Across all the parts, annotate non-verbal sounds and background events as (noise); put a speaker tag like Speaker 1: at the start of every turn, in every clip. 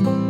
Speaker 1: thank you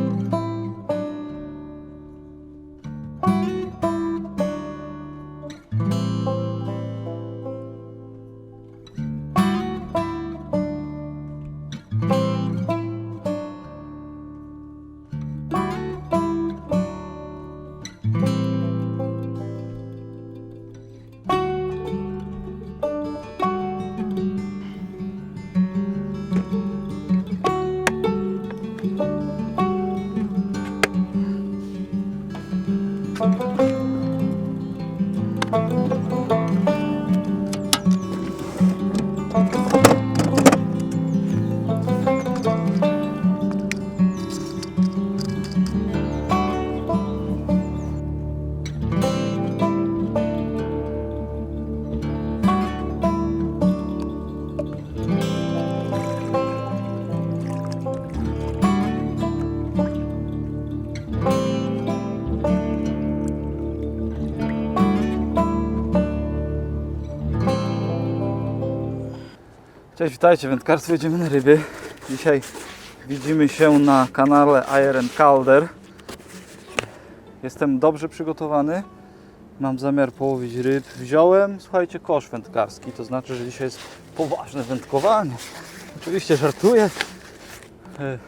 Speaker 1: Cześć, witajcie, wędkarstwo jedziemy na ryby. Dzisiaj widzimy się na kanale Iron Calder. Jestem dobrze przygotowany. Mam zamiar połowić ryb. Wziąłem, słuchajcie, kosz wędkarski. To znaczy, że dzisiaj jest poważne wędkowanie. Oczywiście żartuję. E,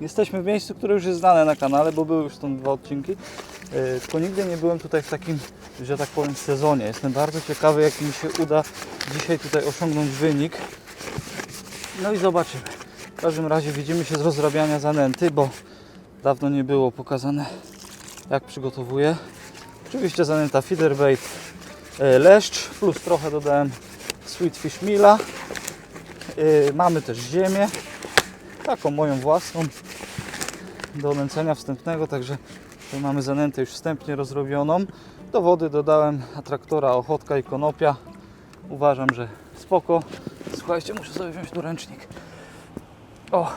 Speaker 1: Jesteśmy w miejscu, które już jest znane na kanale, bo były już stąd dwa odcinki. E, Tylko nigdy nie byłem tutaj w takim, że tak powiem, sezonie. Jestem bardzo ciekawy, jak mi się uda dzisiaj tutaj osiągnąć wynik. No i zobaczymy. W każdym razie widzimy się z rozrabiania zanęty, bo dawno nie było pokazane jak przygotowuję. Oczywiście zanęta feederbait e, leszcz, plus trochę dodałem sweetfish mila. E, Mamy też ziemię, taką moją własną do nęcenia wstępnego, także tutaj mamy zanętę już wstępnie rozrobioną. Do wody dodałem atraktora ochotka i konopia. Uważam, że spoko. Słuchajcie, muszę sobie wziąć tu ręcznik. O!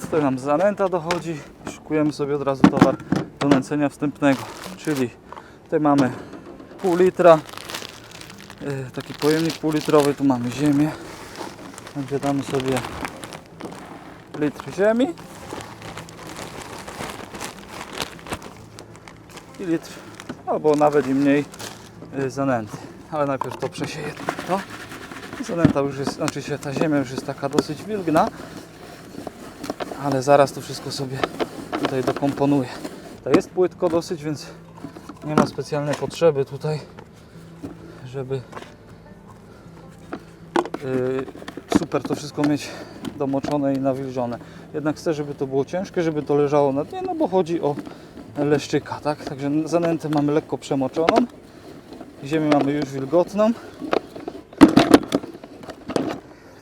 Speaker 1: Tutaj nam zanęta dochodzi. Szykujemy sobie od razu towar do nęcenia wstępnego. Czyli tutaj mamy pół litra. Taki pojemnik półlitrowy. Tu mamy ziemię. Także damy sobie litr ziemi. I litr, albo nawet i mniej yy, zanęty ale najpierw to przesieję to. Zanęta już jest, znaczy się ta ziemia już jest taka dosyć wilgna, ale zaraz to wszystko sobie tutaj dokomponuję. To jest płytko dosyć, więc nie ma specjalnej potrzeby tutaj, żeby yy, super to wszystko mieć domoczone i nawilżone. Jednak chcę, żeby to było ciężkie, żeby to leżało na dnie, no bo chodzi o leszczyka, tak? Także zanętę mamy lekko przemoczoną. Ziemię mamy już wilgotną.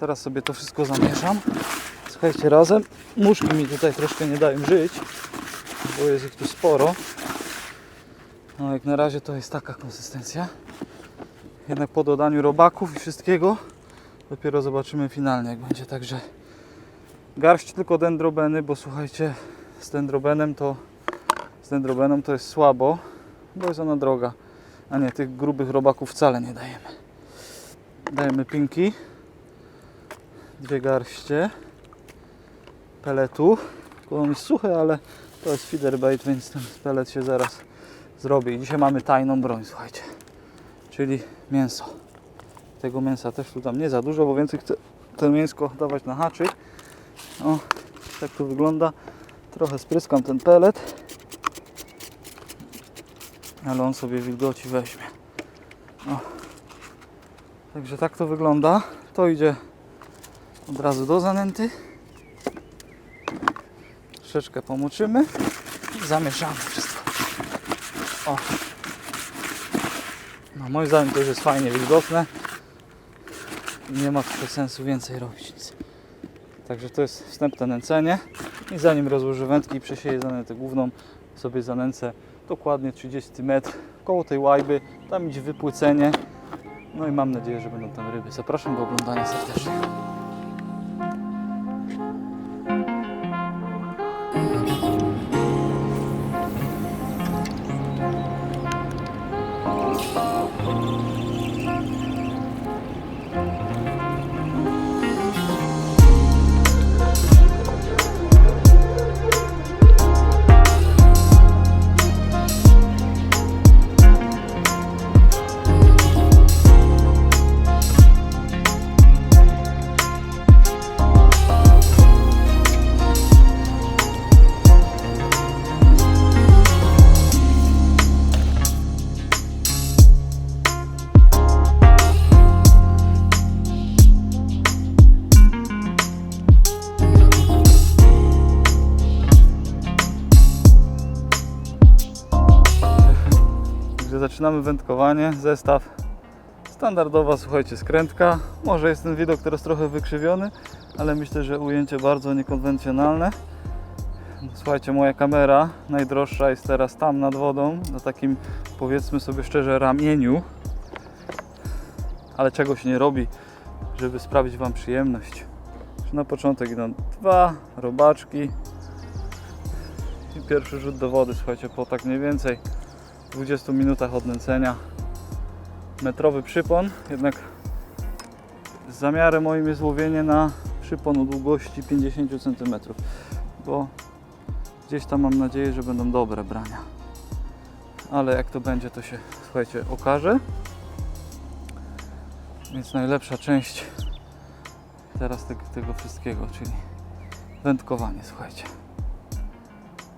Speaker 1: Teraz sobie to wszystko zamieszam. Słuchajcie, razem. Muszki mi tutaj troszkę nie dają żyć, bo jest ich tu sporo. No jak na razie to jest taka konsystencja. Jednak po dodaniu robaków i wszystkiego dopiero zobaczymy finalnie jak będzie. Także garść tylko dendrobeny, bo słuchajcie, z dendrobenem to z dendrobeną to jest słabo, bo jest ona droga a nie tych grubych robaków wcale nie dajemy. Dajemy pinki, dwie garście peletu. On jest suchy, ale to jest feeder bait, więc ten pelet się zaraz zrobi. Dzisiaj mamy tajną broń, słuchajcie, czyli mięso. Tego mięsa też tu tam nie za dużo, bo więcej chcę to mięsko dawać na haczyk. O, tak to wygląda. Trochę spryskam ten pelet ale on sobie wilgoci weźmie. O. Także tak to wygląda. To idzie od razu do zanęty. Troszeczkę pomoczymy i zamieszamy wszystko. O. No moim zdaniem to już jest fajnie wilgotne. Nie ma tutaj sensu więcej robić nic. Także to jest wstępne nęcenie. I zanim rozłożę wędki i przesieję zanętę główną, sobie zanęcę dokładnie 30 metr koło tej łajby, tam idzie wypłycenie. No i mam nadzieję, że będą tam ryby. Zapraszam do oglądania serdecznie. Zaczynamy wędkowanie. Zestaw standardowa, słuchajcie, skrętka. Może jest ten widok teraz trochę wykrzywiony, ale myślę, że ujęcie bardzo niekonwencjonalne. Słuchajcie, moja kamera najdroższa jest teraz tam nad wodą, na takim powiedzmy sobie szczerze ramieniu. Ale czego się nie robi, żeby sprawić Wam przyjemność. Na początek idą dwa robaczki i pierwszy rzut do wody, słuchajcie, po tak mniej więcej 20 minutach od nęcenia. Metrowy przypon, jednak zamiarem moim jest łowienie na przypon o długości 50 cm, bo gdzieś tam mam nadzieję, że będą dobre brania. Ale jak to będzie, to się, słuchajcie, okaże. Więc najlepsza część teraz tego, tego wszystkiego, czyli wędkowanie, słuchajcie.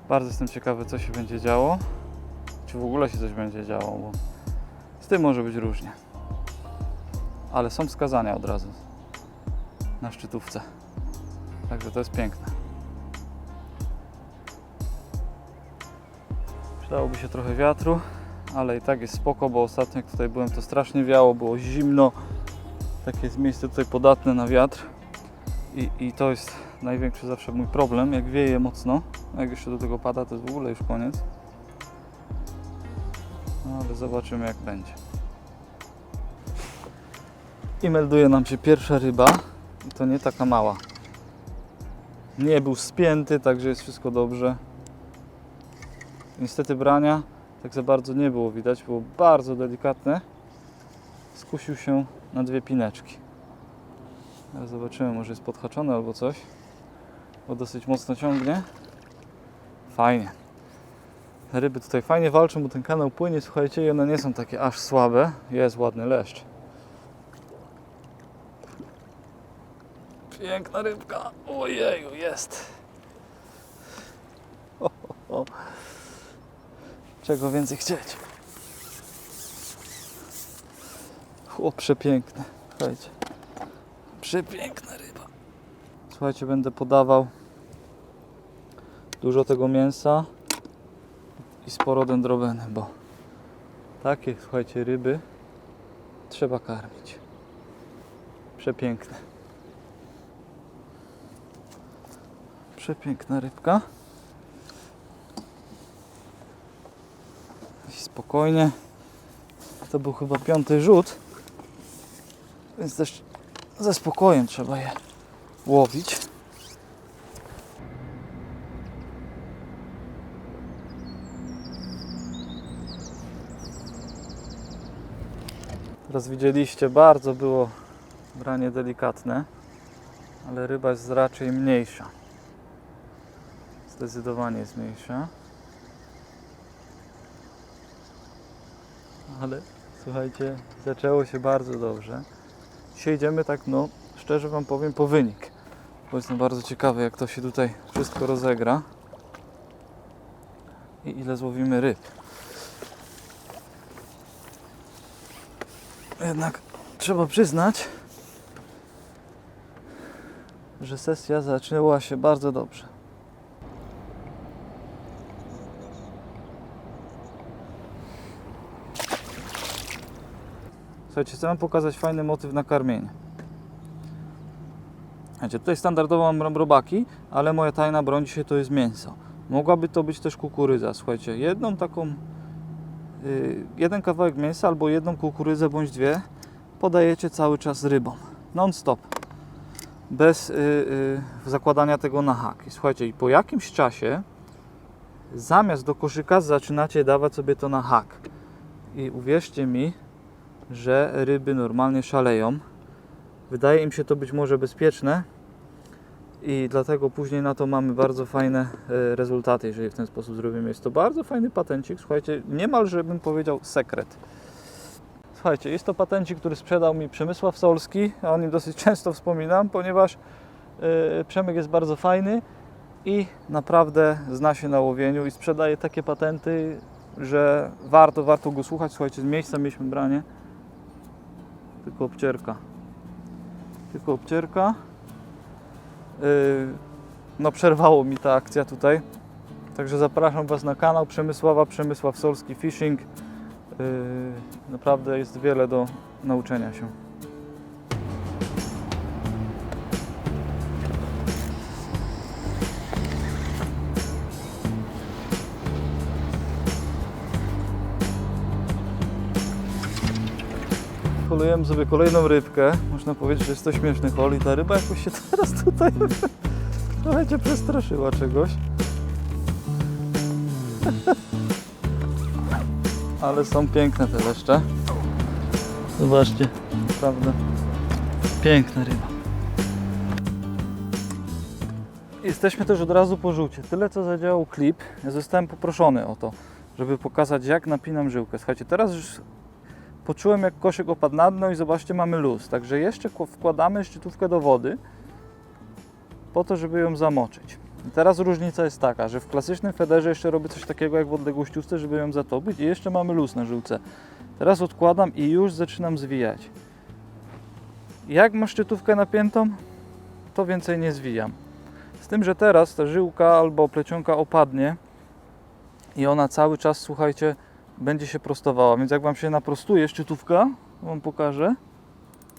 Speaker 1: Bardzo jestem ciekawy, co się będzie działo. Czy w ogóle się coś będzie działo, bo z tym może być różnie. Ale są wskazania od razu na szczytówce. Także to jest piękne. Przydałoby się trochę wiatru, ale i tak jest spoko, bo ostatnio jak tutaj byłem to strasznie wiało, było zimno. Takie jest miejsce tutaj podatne na wiatr. I, I to jest największy zawsze mój problem, jak wieje mocno. Jak jeszcze do tego pada, to jest w ogóle już koniec. No ale zobaczymy jak będzie. I melduje nam się pierwsza ryba. I to nie taka mała. Nie był spięty, także jest wszystko dobrze. Niestety brania tak za bardzo nie było widać, było bardzo delikatne. Skusił się na dwie pineczki. Teraz zobaczymy, może jest podhaczony albo coś. Bo dosyć mocno ciągnie. Fajnie. Ryby tutaj fajnie walczą, bo ten kanał płynie, słuchajcie, i one nie są takie aż słabe. Jest ładny leszcz. Piękna rybka. Ojeju, jest. Czego więcej chcieć? Chłop przepiękny. Słuchajcie. Przepiękna ryba. Słuchajcie, będę podawał dużo tego mięsa i sporo dendroweny, bo takie, słuchajcie, ryby trzeba karmić. Przepiękne. Przepiękna rybka. I spokojnie. To był chyba piąty rzut. Więc też ze spokojem trzeba je łowić. Teraz widzieliście, bardzo było branie delikatne, ale ryba jest raczej mniejsza. Zdecydowanie jest mniejsza. Ale słuchajcie, zaczęło się bardzo dobrze. Dzisiaj idziemy tak, no szczerze Wam powiem, po wynik. Bo jestem bardzo ciekawy, jak to się tutaj wszystko rozegra. I ile złowimy ryb. Jednak trzeba przyznać, że sesja zaczęła się bardzo dobrze. Słuchajcie, chcę Wam pokazać fajny motyw na karmienie. Słuchajcie, tutaj standardowo mam robaki, ale moja tajna broń dzisiaj to jest mięso. Mogłaby to być też kukurydza. Słuchajcie, jedną taką, jeden kawałek mięsa albo jedną kukurydzę bądź dwie podajecie cały czas rybom. Non stop. Bez yy, yy, zakładania tego na hak. I słuchajcie, i po jakimś czasie zamiast do koszyka zaczynacie dawać sobie to na hak. I uwierzcie mi, że ryby normalnie szaleją. Wydaje im się to być może bezpieczne i dlatego później na to mamy bardzo fajne e, rezultaty, jeżeli w ten sposób zrobimy. Jest to bardzo fajny patencik, słuchajcie, niemalże bym powiedział sekret. Słuchajcie, jest to patencik, który sprzedał mi Przemysław Solski, a o nim dosyć (laughs) często wspominam, ponieważ e, Przemek jest bardzo fajny i naprawdę zna się na łowieniu i sprzedaje takie patenty, że warto, warto go słuchać. Słuchajcie, z miejsca mieliśmy branie. Tylko obcierka. Tylko obcierka. Yy, no przerwało mi ta akcja tutaj. Także zapraszam Was na kanał Przemysława, Przemysław Solski Fishing. Yy, naprawdę jest wiele do nauczenia się. Holujemy sobie kolejną rybkę. Można powiedzieć, że jest to śmieszny hol i ta ryba jakoś się (laughs) teraz tutaj (laughs) trochę cię przestraszyła czegoś. (laughs) Ale są piękne te leszcze. Zobaczcie, naprawdę piękna ryba. Jesteśmy też od razu po żółcie. Tyle co zadziałał klip, ja zostałem poproszony o to, żeby pokazać jak napinam żyłkę. Słuchajcie, teraz już poczułem jak koszyk opadł na dno i zobaczcie mamy luz. Także jeszcze kł- wkładamy szczytówkę do wody po to, żeby ją zamoczyć. I teraz różnica jest taka, że w klasycznym federze jeszcze robię coś takiego jak w odległościówce, żeby ją zatopić i jeszcze mamy luz na żyłce. Teraz odkładam i już zaczynam zwijać. Jak ma szczytówkę napiętą, to więcej nie zwijam. Z tym, że teraz ta żyłka albo plecionka opadnie i ona cały czas, słuchajcie, będzie się prostowała. Więc jak Wam się naprostuje szczytówka, Wam pokażę,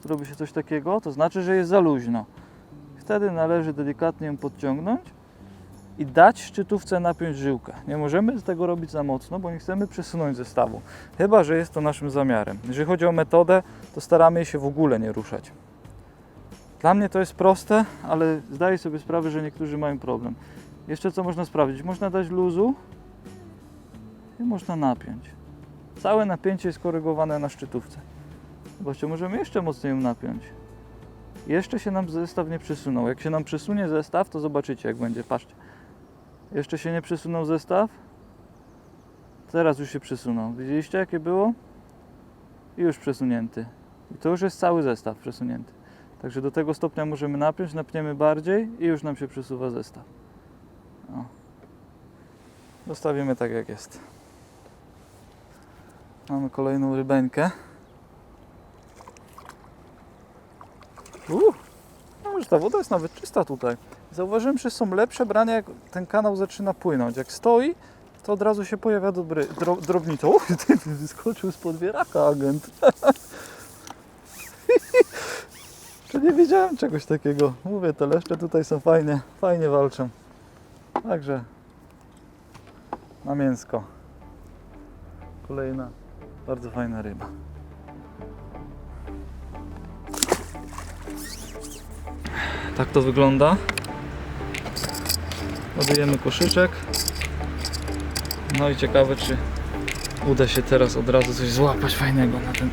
Speaker 1: zrobi się coś takiego, to znaczy, że jest za luźno. Wtedy należy delikatnie ją podciągnąć i dać szczytówce napiąć żyłkę. Nie możemy z tego robić za mocno, bo nie chcemy przesunąć zestawu. Chyba, że jest to naszym zamiarem. Jeżeli chodzi o metodę, to staramy się w ogóle nie ruszać. Dla mnie to jest proste, ale zdaję sobie sprawę, że niektórzy mają problem. Jeszcze co można sprawdzić? Można dać luzu i można napiąć. Całe napięcie jest korygowane na szczytówce. Zobaczcie, możemy jeszcze mocniej ją napiąć. Jeszcze się nam zestaw nie przesunął. Jak się nam przesunie zestaw, to zobaczycie jak będzie. Patrzcie. Jeszcze się nie przesunął zestaw. Teraz już się przesunął. Widzieliście jakie było? I już przesunięty. I to już jest cały zestaw przesunięty. Także do tego stopnia możemy napiąć, napniemy bardziej i już nam się przesuwa zestaw. O. Tak jak jest. Mamy kolejną rybeńkę. Uuu, no już ta woda jest nawet czysta tutaj. Zauważyłem, że są lepsze brania, jak ten kanał zaczyna płynąć. Jak stoi, to od razu się pojawia dobry, dro, drobnica. Uch, ty wyskoczył z podwieraka agent. (laughs) to nie wiedziałem czegoś takiego. Mówię, te leszcze tutaj są fajnie, fajnie walczą. Także na mięsko. Kolejna bardzo fajna ryba. Tak to wygląda. Ładujemy koszyczek. No i ciekawe, czy uda się teraz od razu coś złapać fajnego na ten.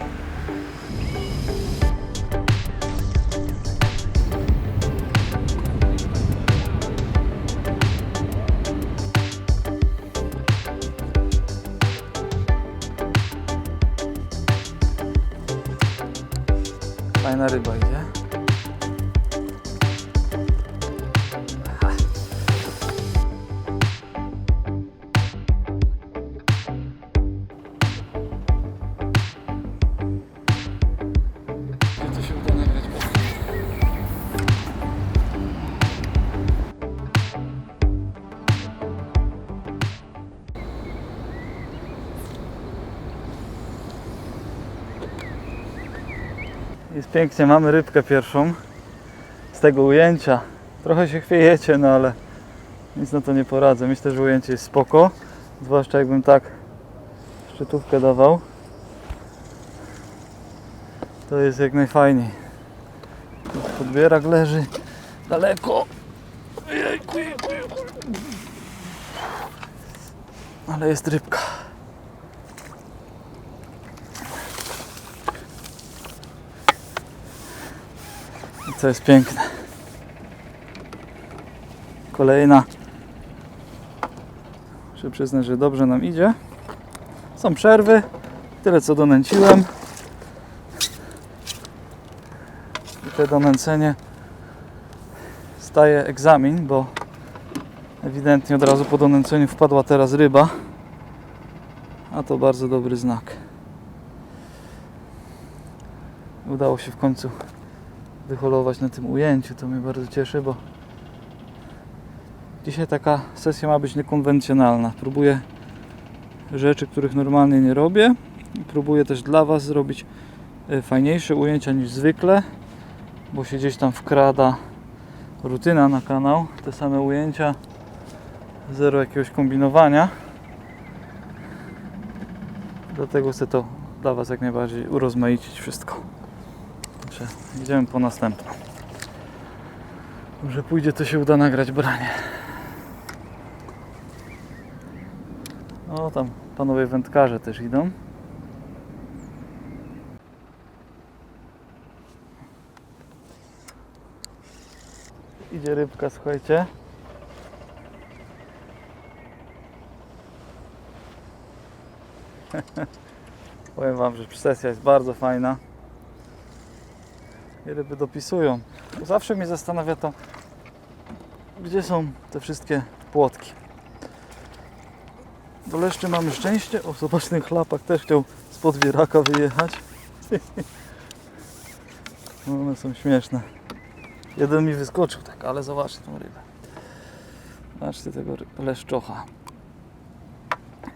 Speaker 1: Pięknie, mamy rybkę pierwszą z tego ujęcia. Trochę się chwiejecie, no ale nic na to nie poradzę. Myślę, że ujęcie jest spoko. Zwłaszcza jakbym tak szczytówkę dawał. To jest jak najfajniej. Podbierak leży daleko. Ale jest rybka. I co jest piękne. Kolejna. Muszę przyznać, że dobrze nam idzie. Są przerwy. Tyle co donęciłem. I te donęcenie staje egzamin, bo ewidentnie od razu po donęceniu wpadła teraz ryba. A to bardzo dobry znak. Udało się w końcu wyholować na tym ujęciu. To mnie bardzo cieszy, bo dzisiaj taka sesja ma być niekonwencjonalna. Próbuję rzeczy, których normalnie nie robię próbuję też dla Was zrobić e, fajniejsze ujęcia niż zwykle, bo się gdzieś tam wkrada rutyna na kanał, te same ujęcia, zero jakiegoś kombinowania. Dlatego chcę to dla Was jak najbardziej urozmaicić wszystko. Także idziemy po następną. Może pójdzie, to się uda nagrać branie. O, tam panowie wędkarze też idą. Idzie rybka, słuchajcie. (laughs) Powiem Wam, że sesja jest bardzo fajna. I ryby dopisują. Bo Zawsze mnie zastanawia to, gdzie są te wszystkie płotki. Do leszczy mamy szczęście. O, zobacz, ten chlapak też chciał z podwieraka wyjechać. (laughs) No, one są śmieszne. Jeden mi wyskoczył tak, ale zobaczcie tą rybę. Zobaczcie tego leszczocha.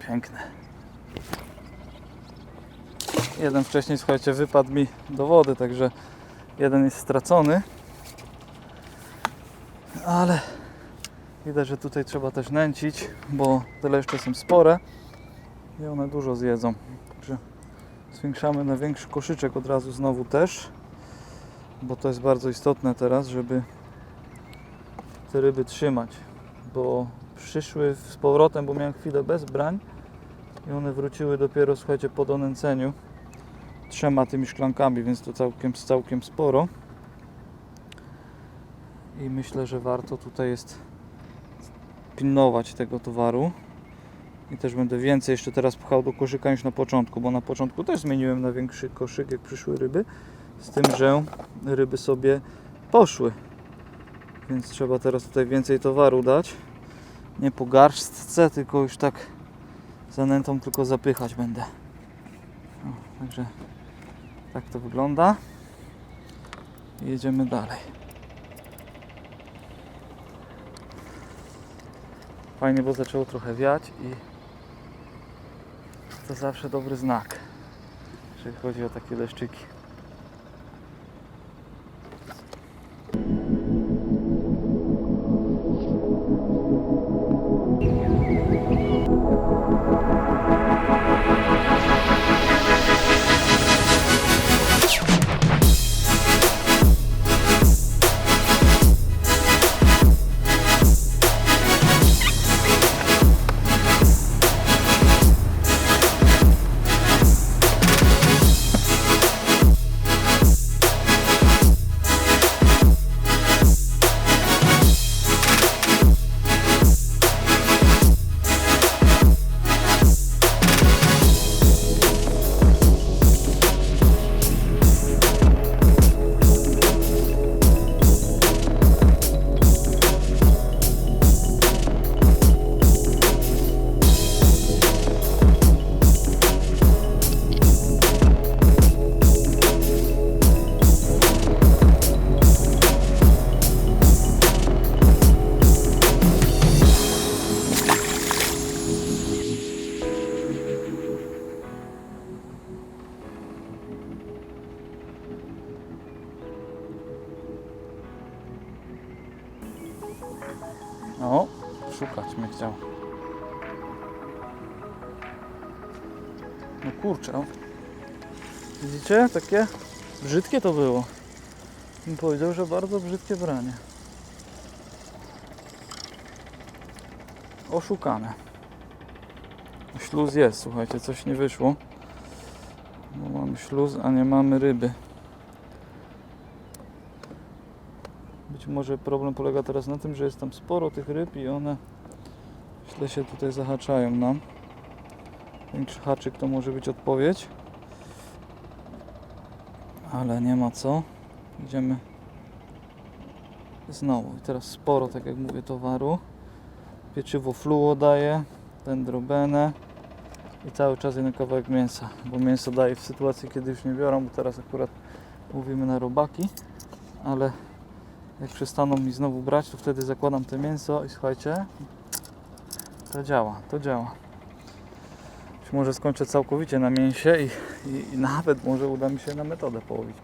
Speaker 1: Piękny. Jeden wcześniej, słuchajcie, wypadł mi do wody, także jeden jest stracony. Ale widać, że tutaj trzeba też nęcić, bo te leszcze są spore i one dużo zjedzą. Także zwiększamy na większy koszyczek od razu znowu też, bo to jest bardzo istotne teraz, żeby te ryby trzymać, bo przyszły z powrotem, bo miałem chwilę bez brań i one wróciły dopiero, słuchajcie, po donęceniu trzema tymi szklankami, więc to całkiem, całkiem sporo. I myślę, że warto tutaj jest pilnować tego towaru. I też będę więcej jeszcze teraz pchał do koszyka niż na początku, bo na początku też zmieniłem na większy koszyk, jak przyszły ryby. Z tym, że ryby sobie poszły. Więc trzeba teraz tutaj więcej towaru dać. Nie po garstce, tylko już tak zanętą tylko zapychać będę. O, także tak to wygląda. Jedziemy dalej. Fajnie, bo zaczęło trochę wiać i to zawsze dobry znak, jeżeli chodzi o takie deszczyki. O, szukać mnie chciał. No kurczę. Widzicie? Takie brzydkie to było. Bym powiedział, że bardzo brzydkie branie. Oszukane. Śluz jest, słuchajcie, coś nie wyszło. Bo mamy śluz, a nie mamy ryby. Być może problem polega teraz na tym, że jest tam sporo tych ryb i one źle się tutaj zahaczają nam. Większy haczyk to może być odpowiedź. Ale nie ma co. Idziemy znowu. I teraz sporo, tak jak mówię, towaru. Pieczywo fluo daje, dendrobenę i cały czas jeden kawałek mięsa, bo mięso daje w sytuacji, kiedy już nie biorą, bo teraz akurat mówimy na robaki, ale jak przestaną mi znowu brać, to wtedy zakładam te mięso i słuchajcie, to działa, to działa. może skończę całkowicie na mięsie i, i, i nawet może uda mi się na metodę połowić.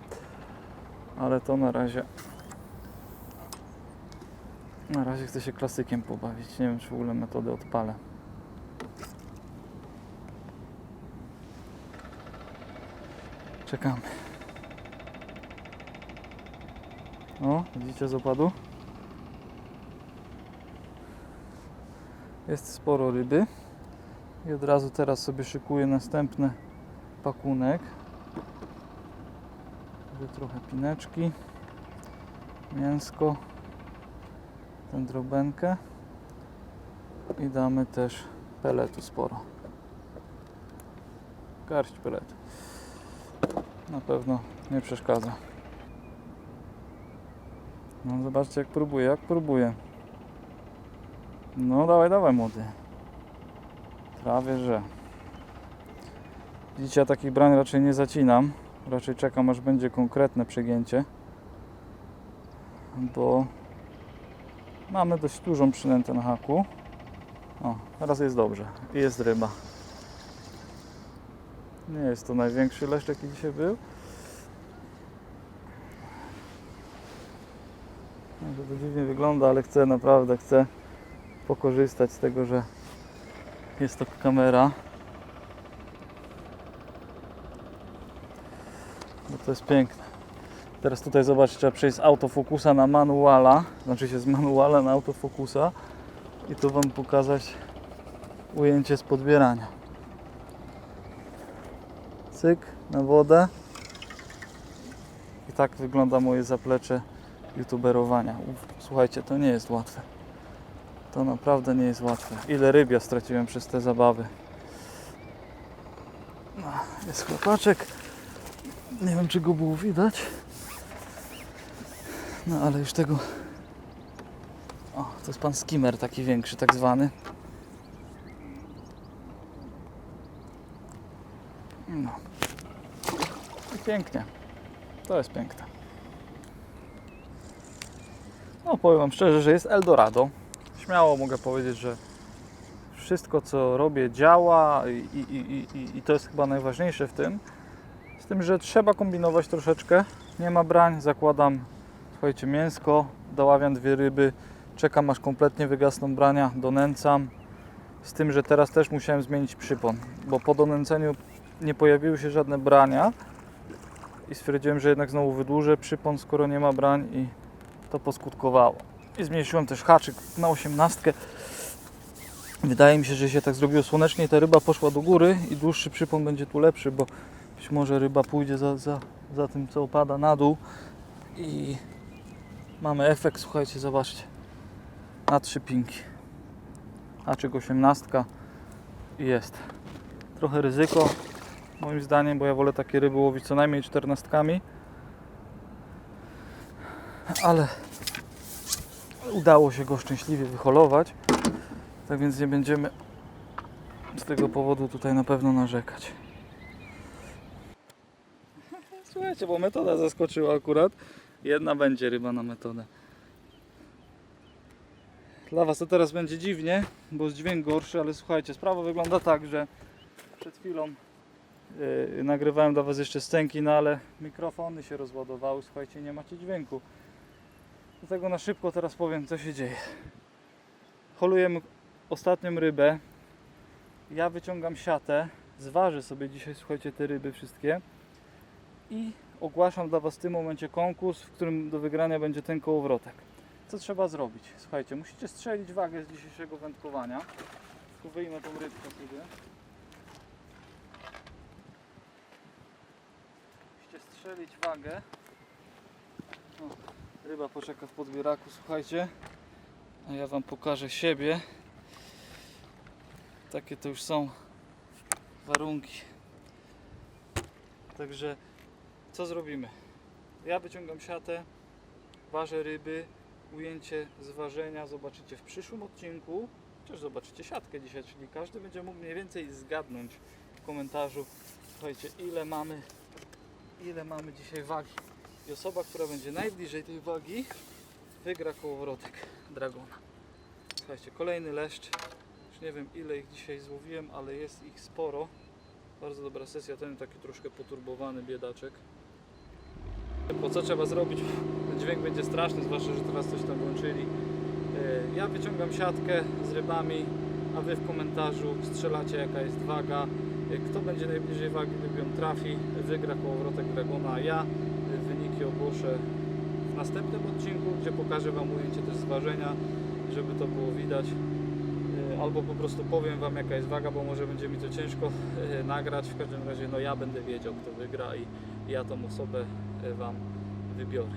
Speaker 1: Ale to na razie. Na razie chcę się klasykiem pobawić. Nie wiem, czy w ogóle metodę odpalę. Czekamy. O, widzicie z opadu? Jest sporo ryby. I od razu teraz sobie szykuję następny pakunek. Trochę pineczki, mięsko, tę drobękę i damy też peletu sporo. Garść peletu. Na pewno nie przeszkadza. No zobaczcie jak próbuję, jak próbuję. No dawaj, dawaj młody. Prawie że. Widzicie, ja takich brań raczej nie zacinam. Raczej czekam aż będzie konkretne przegięcie. Bo mamy dość dużą przynętę na haku. O, teraz jest dobrze. I jest ryba. Nie jest to największy leszcz jaki dzisiaj był. Może to dziwnie wygląda, ale chcę, naprawdę chcę pokorzystać z tego, że jest to kamera. Bo to jest piękne. Teraz tutaj zobaczcie, trzeba przejść z autofokusa na manuala, znaczy się z manuala na autofokusa i tu Wam pokazać ujęcie z podbierania. Cyk, na wodę. I tak wygląda moje zaplecze youtuberowania. Uf, Słuchajcie, to nie jest łatwe. To naprawdę nie jest łatwe. Ile ryb ja straciłem przez te zabawy. No, jest chłopaczek. Nie wiem, czy go było widać. No, ale już tego... O, to jest pan skimmer, taki większy, tak zwany. No. I pięknie. To jest piękne. No, powiem Wam szczerze, że jest Eldorado. Śmiało mogę powiedzieć, że wszystko co robię działa i, i, i, i, to jest chyba najważniejsze w tym. Z tym, że trzeba kombinować troszeczkę. Nie ma brań, zakładam, słuchajcie, mięsko, doławiam dwie ryby, czekam aż kompletnie wygasną brania, donęcam. Z tym, że teraz też musiałem zmienić przypon, bo po donęceniu nie pojawiły się żadne brania i stwierdziłem, że jednak znowu wydłużę przypon, skoro nie ma brań i to poskutkowało. I zmniejszyłem też haczyk na osiemnastkę. Wydaje mi się, że się tak zrobiło słonecznie, ta ryba poszła do góry i dłuższy przypon będzie tu lepszy, bo być może ryba pójdzie za, za, za tym, co opada na dół i mamy efekt, słuchajcie, zobaczcie, na trzy pinki. Haczyk osiemnastka i jest. Trochę ryzyko, moim zdaniem, bo ja wolę takie ryby łowić co najmniej czternastkami, ale udało się go szczęśliwie wyholować. Tak więc nie będziemy z tego powodu tutaj na pewno narzekać. Słuchajcie, bo metoda zaskoczyła akurat. Jedna będzie ryba na metodę. Dla Was to teraz będzie dziwnie, bo jest dźwięk gorszy, ale słuchajcie, sprawa wygląda tak, że przed chwilą yy, nagrywałem dla Was jeszcze scenki, no ale mikrofony się rozładowały, słuchajcie, nie macie dźwięku. Dlatego na szybko teraz powiem, co się dzieje. Holujemy ostatnią rybę. Ja wyciągam siatę, zważę sobie dzisiaj, słuchajcie, te ryby wszystkie i ogłaszam dla Was w tym momencie konkurs, w którym do wygrania będzie ten kołowrotek. Co trzeba zrobić? Słuchajcie, musicie strzelić wagę z dzisiejszego wędkowania. Tu wyjmę tą rybkę sobie. Musicie strzelić wagę. O, ryba poczeka w podbieraku, słuchajcie. A ja Wam pokażę siebie. Takie to już są warunki. Także co zrobimy? Ja wyciągam siatę, ważę ryby, ujęcie z ważenia zobaczycie w przyszłym odcinku. Chociaż zobaczycie siatkę dzisiaj, czyli każdy będzie mógł mniej więcej zgadnąć w komentarzu. Słuchajcie, ile mamy, ile mamy dzisiaj wagi. Osoba, która będzie najbliżej tej wagi, wygra kołowrotek Dragona. Słuchajcie, kolejny leszcz. Już nie wiem ile ich dzisiaj złowiłem, ale jest ich sporo. Bardzo dobra sesja, ten taki troszkę poturbowany biedaczek. Bo co trzeba zrobić? Dźwięk będzie straszny, zwłaszcza, że teraz coś tam włączyli. E, Ja wyciągam siatkę z rybami, a Wy w komentarzu strzelacie jaka jest waga. E, Kto będzie najbliżej wagi, lub ją trafi, wygra kołowrotek Dragona, a ja e, wyniki ogłoszę w następnym odcinku, gdzie pokażę Wam ujęcie też zważenia, żeby to było widać. E, Albo po prostu powiem Wam jaka jest waga, bo może będzie mi to ciężko e, nagrać. W każdym razie no ja będę wiedział kto wygra i ja tą osobę e, Wam wybiorę.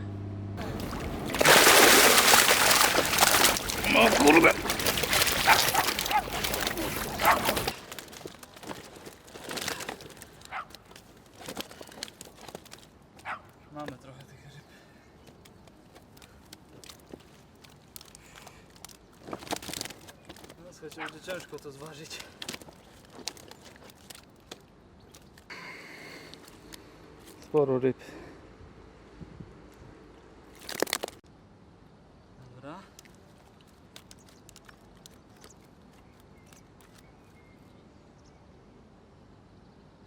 Speaker 1: Mamy trochę tych ryb. Będzie ciężko to zważyć. Sporo ryb. Dobra.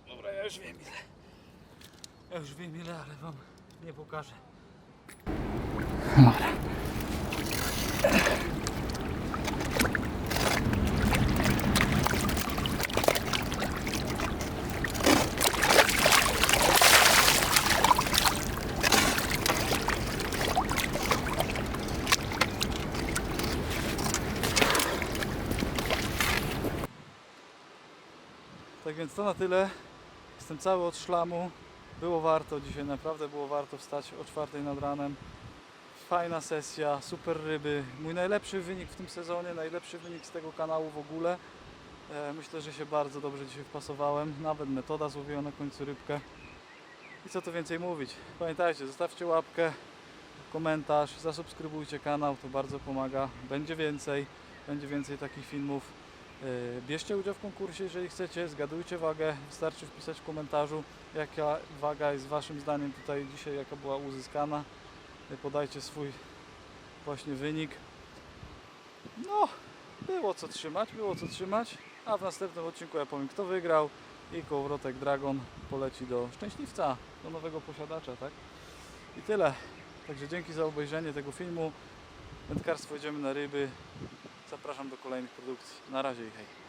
Speaker 1: Dobra, ja już wiem ile. Ja już wiem ile, ale wam nie pokażę. Dobra. To na tyle. Jestem cały od szlamu. Było warto dzisiaj, naprawdę było warto wstać o czwartej nad ranem. Fajna sesja, super ryby. Mój najlepszy wynik w tym sezonie, najlepszy wynik z tego kanału w ogóle. E, myślę, że się bardzo dobrze dzisiaj wpasowałem. Nawet metoda złowiła na końcu rybkę. I co tu więcej mówić? Pamiętajcie, zostawcie łapkę, komentarz, zasubskrybujcie kanał, to bardzo pomaga. Będzie więcej, będzie więcej takich filmów. E, Bierzcie udział w konkursie, jeżeli chcecie, zgadujcie wagę. Wystarczy wpisać w komentarzu, jaka waga jest Waszym zdaniem tutaj dzisiaj, jaka była uzyskana. E, Podajcie swój właśnie wynik. No, było co trzymać, było co trzymać. A w następnym odcinku ja powiem, kto wygrał i kołowrotek Dragon poleci do szczęśliwca, do nowego posiadacza, tak? I tyle. Także dzięki za obejrzenie tego filmu. Wędkarstwo idziemy na ryby. Zapraszam do kolejnych produkcji. Na razie i hej.